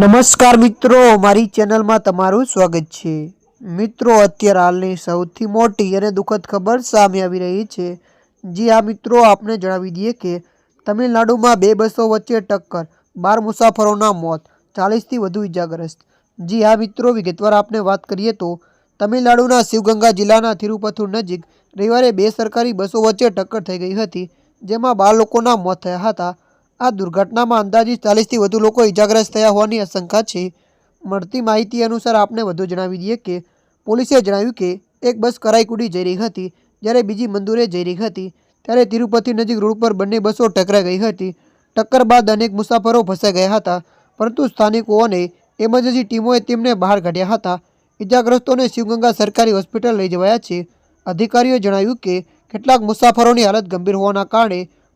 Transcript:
નમસ્કાર મિત્રો, મારી ચેનલમાં તમારું સ્વાગત છે. મિત્રો, અત્યારે હાલની સૌથી મોટી અને દુઃખદ ખબર સામે આવી રહી છે. જી આ મિત્રો, આપને જણાવી દઈએ કે તમિલનાડુમાં બે બસો વચ્ચે ટક્કર, બાર મુસાફરોના મોત, ચાલીસથી વધુ ઇજાગ્રસ્ત. જી આ મિત્રો, વિગતવાર આપણે વાત કરીએ તો તમિલનાડુના શિવગંગા જિલ્લાના થિરુપથુર નજીક રવિવારે બે સરકારી બસો વચ્ચે ટક્કર થઈ ગઈ હતી, જેમાં બાર લોકોના મોત થયા હતા. આ દુર્ઘટનામાં અંદાજિત ચાલીસથી વધુ લોકો ઇજાગ્રસ્ત થયા હોવાની આશંકા છે. મળતી માહિતી અનુસાર આપને વધુ જણાવી દઈએ કે, પોલીસે જણાવ્યું કે, એક બસ કરાઈકુડી જઈ રહી હતી. જ્યારે બીજી મંદુરે જઈ રહી હતી, ત્યારે તિરુપતિ નજીક રોડ પર બંને બસો ટકરાઈ ગઈ હતી. ટક્કર બાદ અનેક મુસાફરો ફસાઈ ગયા હતા, પરંતુ સ્થાનિકોને એમરજન્સી ટીમોએ તેમને બહાર કાઢ્યા હતા. ઇજાગ્રસ્તોને શિવગંગા સરકારી હોસ્પિટલ લઈ જવાયા છે. અધિકારીઓએ જણાવ્યું કે, કેટલાક મુસાફરોની હાલત ગંભીર હોવાના કારણે